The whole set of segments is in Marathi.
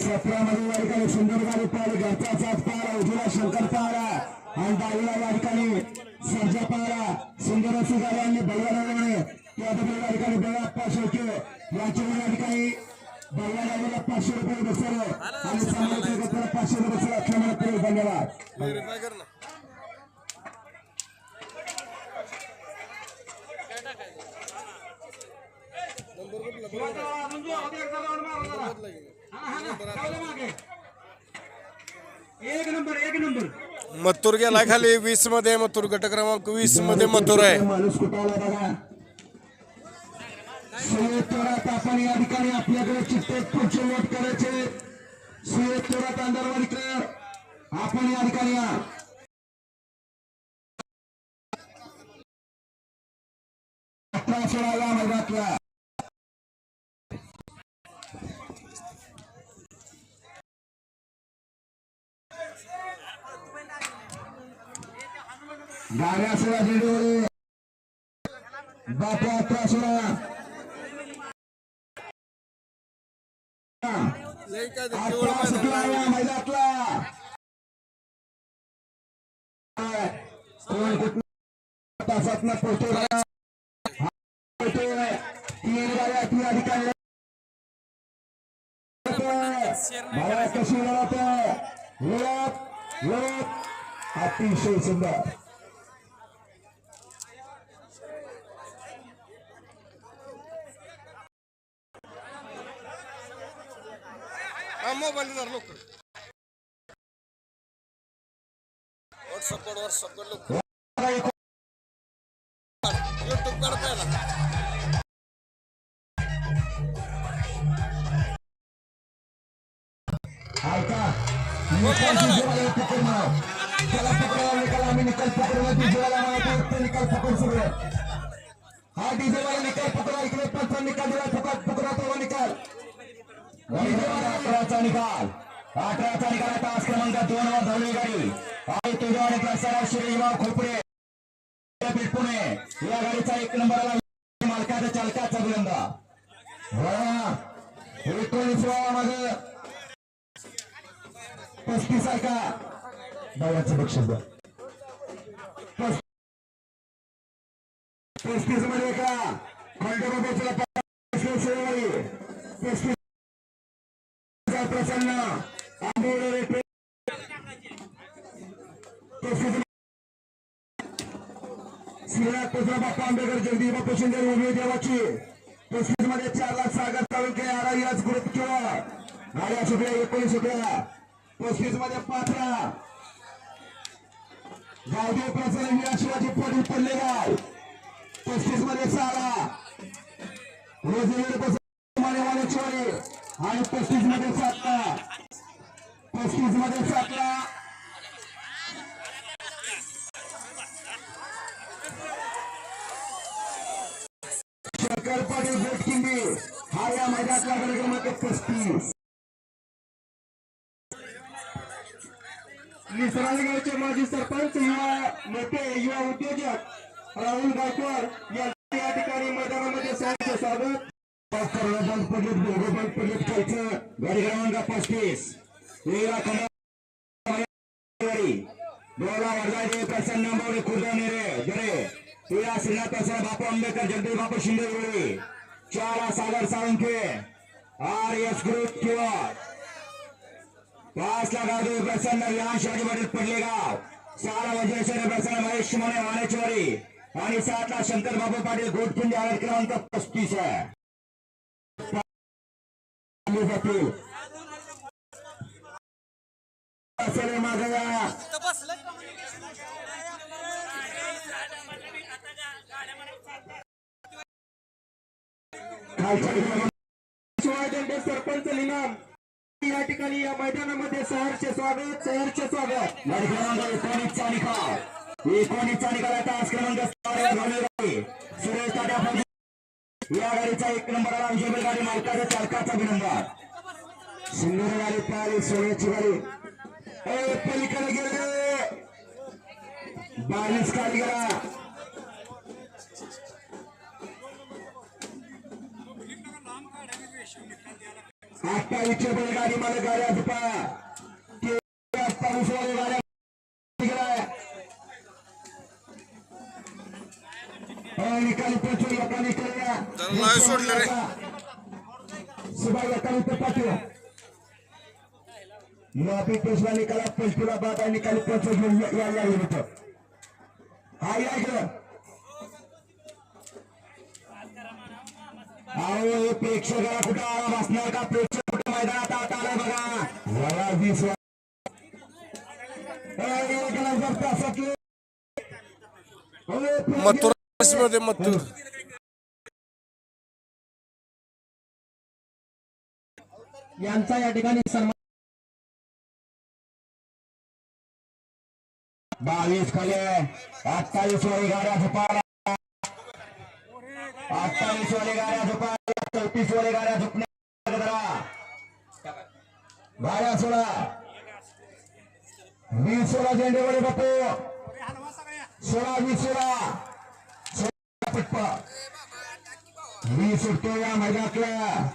सतरा मध्ये या ठिकाणी सुंदर गाडी पाहिली. घरचा पाहिला उजव्या शंकर पाहिला आणि डावीला या ठिकाणी सर्जा पाहिला सुंदर अशी भैया नवणे त्याबद्दल या ठिकाणी बेळा पाचशे होते याच्या या ठिकाणी भैया नवणीला पाचशे रुपये बसवलं. आणि समाजाच्या गटाला पाचशे रुपये बसवलं. असल्यामुळे पुढे धन्यवाद. नंबर कुठला? एक नंबर एक नंबर. मथुर गेलाय खाली वीसमध्ये मथुर गट क्रमांक वीसमध्ये मथुर आहे. माणूस कुठाला बघा? सुयोत्तरात आपण या ठिकाणी आपल्याकडे चित्ते पुढचे वोट करायचे. सुयोत्तरात अंधारवाडीकर आपण या ठिकाणी या. अठरा मैदानातल्या गाड्या सोळा रेडिओ बापा अठरा सोळा काय अठरा मैदान मैदानातला. कोण कुठं तासातनं पोहोचतो तीन गाड्या अधिकारी. मला कशी लढत लढत लढत अतिशय सुंदर. हा मोबाईल धर लोक व्हॉट्सअप कर व्हॉट्सअप कर लोक युट्यूब कर पहिला ऐका निकाल तिजोरीला पकड मार. त्याला पकडायला निकाल आम्ही निकाल पकडला तिजोरीला मारतो, ते निकाल पकड सुरू आहे. हा डिझेलवाला निकाल पकडा इकडे पंचा निकाल दिला फुकट पकडा तो निकाल अकराचा निकाल. अकराचा निकाल आता आज क्रमांक दोन वर धावली गाडी. आणि तुझ्या आणि प्रसारा श्रीराव खोपडे. पीठ पुणे या गाडीचा एक नंबरला मालकाचा चालकाचा बुलंदा एकोणीस एकोणीसवा माझं पस्तीस आहे का दहाचं बक्षीस पस्तीसमध्ये का खंडोबा पस्तीस पस्तीस चा प्रसन्न आंबोळे पे- पस्तीस श्रीनाथ पुत्र बाप्पा आंबेडकर जगदीश बापू शिंदे उभी देवाची पस्तीसमध्ये चार लाख सागर तालुके आराज ग्रुप किंवा गाड्या सुटल्या एकोणीस सुटल्या पस्तीसमध्ये पात्रा गावदेव प्रसन्न विरा शिवाजी पडील पडले गाव पस्तीसमध्ये सारा रोजवीर मानेवाले चोरी आणि पस्तीसमध्ये सातला. पस्तीसमध्ये सातला. शंकर पाटील हा या मैदानातला कार्यक्रमात पस्तीस निसराळगावचे माजी सरपंच युवा नेते युवा उद्योजक राहुल गायकवाड यांचे या ठिकाणी मैदानामध्ये सहर्ष स्वागत डॉक्टर बंद पडलेत दोघे बंद पडलेत खालचं गाडी क्रमांक पस्तीस तेरा खंडारी डोला वरदाजी प्रसन्न मोरे खुर्दाने रे जरे तेरा श्रीनाथ प्रसन्न बापू आंबेडकर जगदीश बापू शिंदे जोडे चार Sagar Salunkhe R S group किंवा पाच लाख आधी प्रसन्न विहान शिवाजी पाटील पडले गाव सहा वज्रेश्वर प्रसन्न महेश मोने वाणेश्वरी आणि सात लाख शंकर बाबू पाटील गोटकिंडी आवाज क्रमांक पस्तीस आहे चालू जातील. चले मागे या. सरपंच निनाम. या ठिकाणी या मैदानामध्ये सहर्ष स्वागत सहर्ष स्वागत. क्रमांक एकोणीसचा निकाल एकोणीसचा निकाल आता आज क्रमांक सुरेश तात्या या गाडीचा एक नंबर आला विजयबल गाडी मालकाचा चालकाचा विनंबर सुंदर गाडी पाहिली सोन्याची गाडी. पलीकडे गेले. बावीस कारीगरा अठ्ठावीसशे बैलगाडी मला गाड्या झुपा पेशवा निकाला पंचकुला बाबा निकाली पोहोचू या या होतं हा या इकडं. अहो हे प्रेक्षकाला कुठं आराम असणार का? प्रेक्षक कुठं मैदानात आता आलाय बघा. जरा वीस मथुरमध्ये मथुर? यांचा या ठिकाणी सन्मान बावीस खाली अठ्ठावीस वाली गाड्या झुपाला अठ्ठावीस वाली गाड्या झुपाला चौतीस वाली गाड्या झुकणे गाड्या सोडा वीस सोळा झेंडेवाले बापू सोळा वीस सोळा सोळा पटपा वीस सुटतो या मैदानातल्या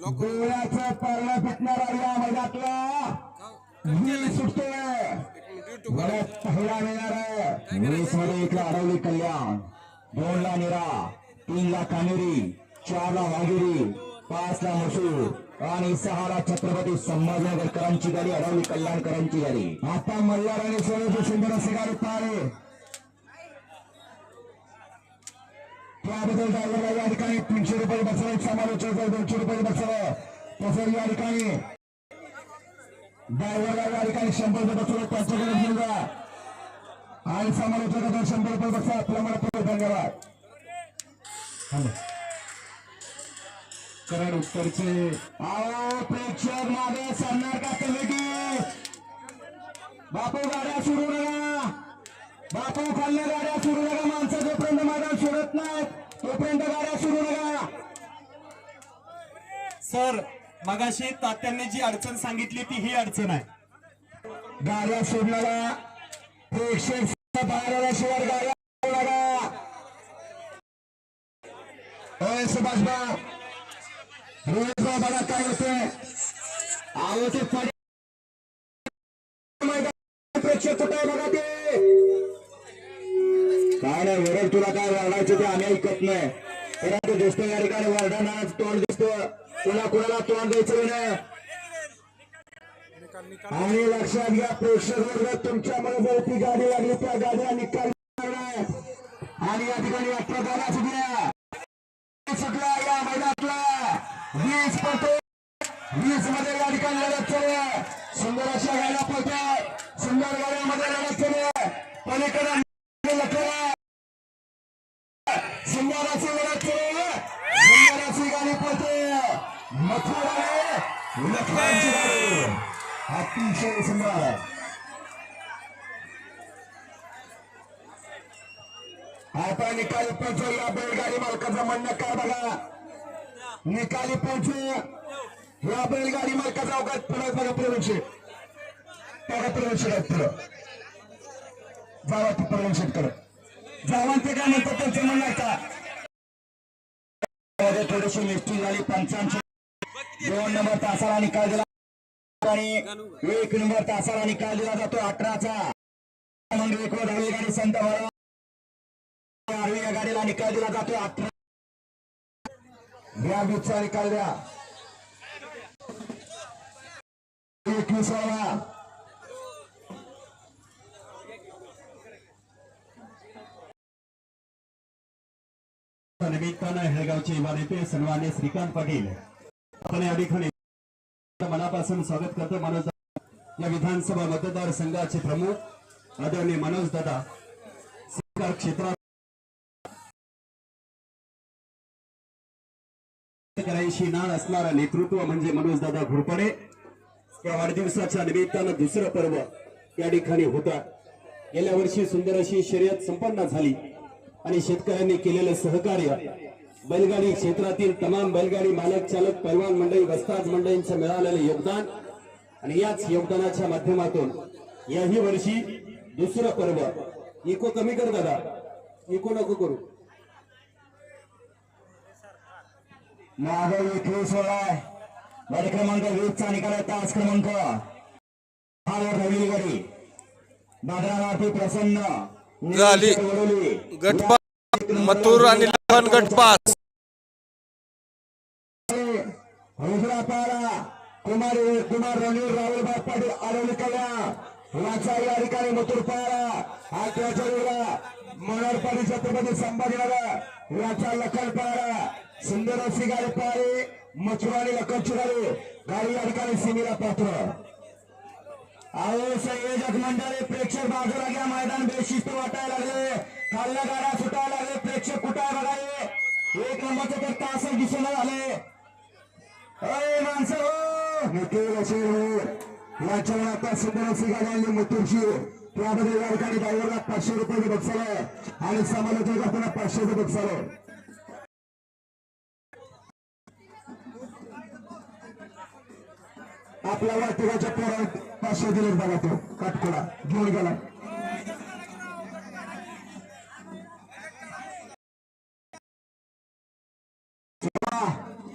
डोळ्याचं पारणं फिटणारा या मैदानातला वीस सुटतोय बऱ्याच पहिला मिळणार कल्याण। दोन ला निरा तीन ला कानेरी चार ला वाघेरी पाच ला मसूर आणि सहा ला छत्रपती संभाजीनगरकरांची गाडी अडवली कल्याणकरांची गाडी आता मल्हार आणि सुंदर अशी गाडी पाहिले तीनशे रुपये बसवं, एक समालोचक दोनशे रुपये बसवं। तसं या ठिकाणी ड्रायव्हरला या ठिकाणी शंभर रुपये बसवलं त्यांच्याकडे घेऊन जा. आणि समालोचकाकडे शंभर रुपये बसा आपल्या मला धन्यवाद थांबा. करण उत्तरचे. आओ प्रेक्षक मागे सरणार का कमिटी? बापू गाड्या सुरू नका. बापू खाल्ल्या गाड्या सुरू नका. माणसं जोपर्यंत मैदान सोडत नाहीत तोपर्यंत गाड्या सुरू नका. सर मगाशी तात्यांनी जी अडचण सांगितली ती ही अडचण आहे. गाड्या सोडणारा प्रेक्षक बाहेर गाड्या सोडू होय सुभाष भाऊ रोज बघा काय होते आहो ते प्रेक्षक कुठे बघा ते? काय नाही वरड तुला काय वाढायचं ते आम्ही ऐकत नाही. तर ते दिसतो या ठिकाणी वाढणार तोंड तुला कुणाला तोंड द्यायचं नाही आणि लक्षात घ्या प्रेक्षक वर्ग तुमच्या मनोभोवती गाडी लागली त्या गाड्या निकाल आणि या ठिकाणी अठरा गाड्या सुटल्या सुटला या मैदानातला. वीस पळतो वीसमध्ये या ठिकाणी लढत चालू आहे. सुंदर अशा गाड्या पळतात. सुंदर गाड्यामध्ये लढत चालू आहे. पलीकडे लखला अतिशय सुंदर. आता निकाली पोहोचू या बैलगाडी मालकाचं म्हणणं काय बघा? निकाली पोहोचू या बैलगाडी मालकाचा अवघात पुढे बघा प्रवेश बघा प्रवेश पुढं. जावा ती प्रवेश कर जावांचं काय म्हणतात त्यांचं म्हणणं का थोडीशी मिस्टी झाली पंचांची दोन नंबर तासाला निकाल दिला आणि एक नंबर तासाला निकाल दिला जातो अठराचा. मग एक धावी गाडी संत भरा आरवी या गाडीला निकाल दिला जातो अठरा. या बीचचा निकाल द्या. एकविसावा निमित्तानं हेळगावचे इमारती सन्मान्य श्रीकांत पाटील आपण या ठिकाणी मनापासून स्वागत करतो मनोज या विधानसभा मतदारसंघाचे प्रमुख आदरणीय मनोज दादा. सरकार क्षेत्रात करायची नाळ असणारा नेतृत्व म्हणजे मनोज दादा घोरपडे. या वाढदिवसाच्या निमित्तानं दुसरं पर्व या ठिकाणी होता. गेल्या वर्षी सुंदर अशी शर्यत संपन्न झाली आणि शेतकऱ्यांनी केलेलं सहकार्य बैलगाडी क्षेत्रातील तमाम बैलगाडी मालक चालक पैलवान मंडळी वस्ताद मंडळींचं मिळालेलं योगदान आणि याच योगदानाच्या माध्यमातून याही वर्षी दुसरं पर्व. इको कमी कर दादा. इको नको करू. मागे एकवीस सोळा गाडी क्रमांक वीसचा निकाल आहे तास क्रमांक गाडी. प्रसन्न. झाली. गटपास मथुर आणि लखन गटपास. रुद्रा पारा कुमार कुमार रणवीर राहुल पाटील आरोली कल्या वाचा या ठिकाणी मथुर पारा हा त्याच्या वेळेला मनोरपाडी छत्रपती संभाजीनगर याचा लखन पारा सुंदर अशी गाडी पारी मथुर आणि लखनची गाडी गाडी या ठिकाणी सिमीला पात्र. अहो संयोजक मंडळी प्रेक्षक बाजूला घ्या मैदान बेशिस्त वाटायला लागले. खाल्ल्या गाड्या सुटायला लागले प्रेक्षक कुठे बघाले एक नंबरचे तर तास दिसून आले अरे माणसं हो निखिल असे हो याच्या आता सुंदर अशी गाडी आणली त्यामध्ये या ठिकाणी ड्रायव्हरला पाचशे रुपये बक्षाला आणि समालोचक पाचशे रुपये बक्षाला आपल्या वाटिकाच्या पोरात पाचशे दिले बघा तो काटकोडा घेऊन गेला.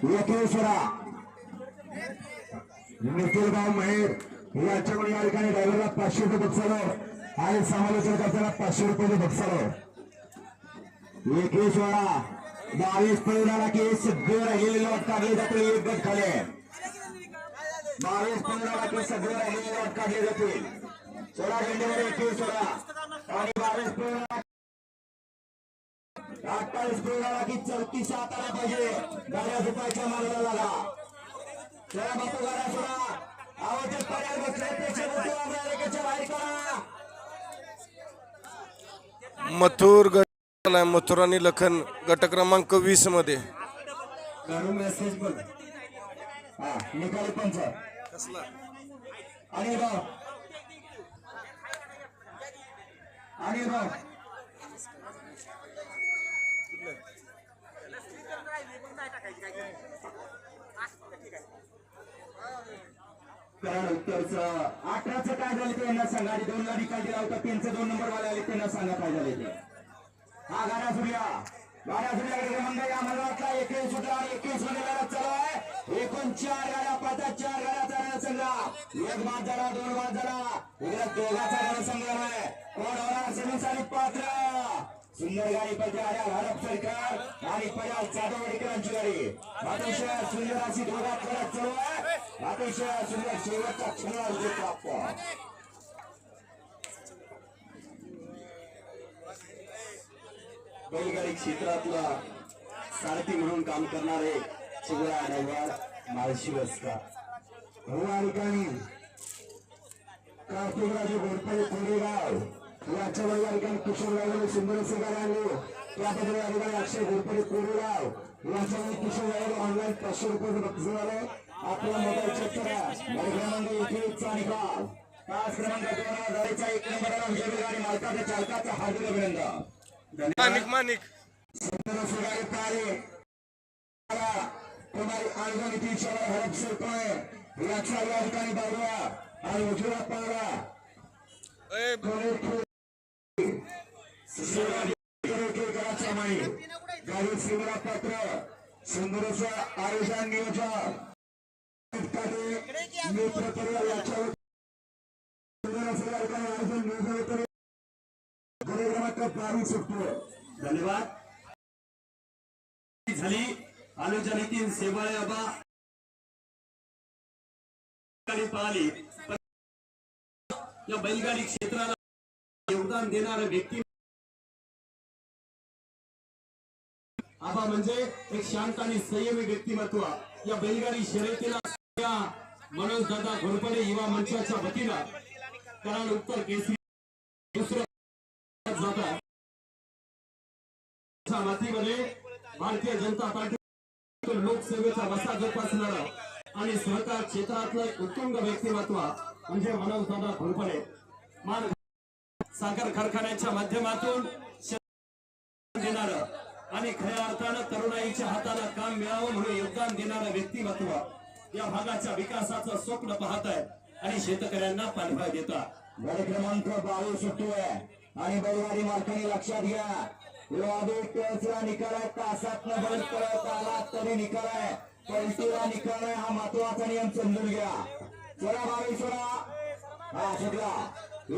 येकेश्वरा निखिलगाव महेर याच्याकडे या ठिकाणी ड्रायव्हरला पाचशे रुपये बक्षालो आणि समालोचन करताना पाचशे रुपये बक्षालो वेळा बावीस परिणाला केस सगळे राहिलेले लॉट काढले जातील एक गट खाले बावीस पंधरा केस सगळे राहिलेले लॉट काढले जातील. सोळा झेंडेवर एकवीस सोळा. आणि बावीस पंधरा अठ्ठावीस पंधरा की चौतीस सात पाहिजे. गाड्या रुपयाच्या मार्गाला लागा. बापू गाड्या सोडा आवाज पर्याय बसले पेक्षा मोठे अमेरिकेच्या बाहेर करा. मथुर गट मथुर आणि लखन गट क्रमांक वीसमध्ये. काढू मेसेज पण हा निकाली पंच. आणि राव आणि राव कारण उत्तरचं अठराचं काय झालं ते यांना सांगा. आणि दोनला निकाल दिला होता त्यांचे दोन नंबर वाले आले त्यांना सांगा काय झाले ते. हा गाड्या सूर्या. गाड्या सूर्या क्रमांक आम्हाला वाटला एकवीस सुटला आणि एकवीसमध्ये लढत चालू आहे. एकूण चार गाड्या पाहतात चार गाड्या चालणार संघा एक बाद झाला दोन बाद झाला. इकडे दोघाचा गाडा संघ आहे. कोण होणार? सेमीस आणि पात्र. सुंदर गाडी पडते आल्या हडप सरकार आणि पयाल जाधव गाडी. अतिशय सुंदर अशी दोघात लढत चालू आहे. अतिशय सुंदर शेवटचा क्षण विजय प्राप्त. बैलगाडी क्षेत्रातला सारथी म्हणून काम करणारे चिवळा ड्रायव्हर माळशी वस्ता हो या ठिकाणी कार्तिकराजे गोडपडे कोरेगाव. याच्या या ठिकाणी किशोर गावले सुंदर असे गाडी आणले त्याबद्दल ठिकाणी अक्षय घोरपडे कोरेगाव याच्या वेळी किशोर गावले ऑनलाईन पाचशे रुपये बक्षीस झालं आपला मोबाईल चेक करा. क्रमांक एकवीसचा निकाल तास क्रमांक दोन गाडीचा एक नंबर विजय गाडी मालकाच्या चालकाचा हार्दिक अभिनंदन. मानिक मानिक. सुंदर गाडी पाहिले. कुमारी आंगण टीचर हरप सरपय याच्या या ठिकाणी बाबा आणि उजव्या पारा ए, गाडी पात्र आयोजन नियोजन नियोजन क्रमांक धन्यवाद झाली आलोचनेतील सेवाळे बाबा पाहिली. या बैलगाडी क्षेत्राला योगदान देणारा व्यक्ती आबा म्हणजे एक शांत आणि संयमी व्यक्तिमत्व. या बैलगाडी शर्यतीला मनोज दादा घोरपडे युवा मंचाच्या वतीनं कराड उत्तर केसरी दुसरं जाता मातीमध्ये भारतीय जनता पार्टी लोकसेवेचा वसा जोपासणार आणि सहकार क्षेत्रातलं एक उत्तुंग व्यक्तिमत्व म्हणजे मनोज दादा घोरपडे. मान साखर कारखान्याच्या माध्यमातून देणार आणि खऱ्या अर्थानं तरुणाईच्या हाताला काम मिळावं म्हणून योगदान देणारं व्यक्तिमत्व या भागाच्या विकासाचं स्वप्न पाहत आहे आणि शेतकऱ्यांना पाठबळ देतात गाडी क्रमांक बावीस सुटतोय आणि बैलगाडी मार्गाने लक्षात घ्या. टेचला निकाल आहे तासात बंद करत आला तरी निकाल आहे. पलटीला निकाल आहे हा महत्त्वाचा नियम समजून घ्या. चला बावीस हा सुटला.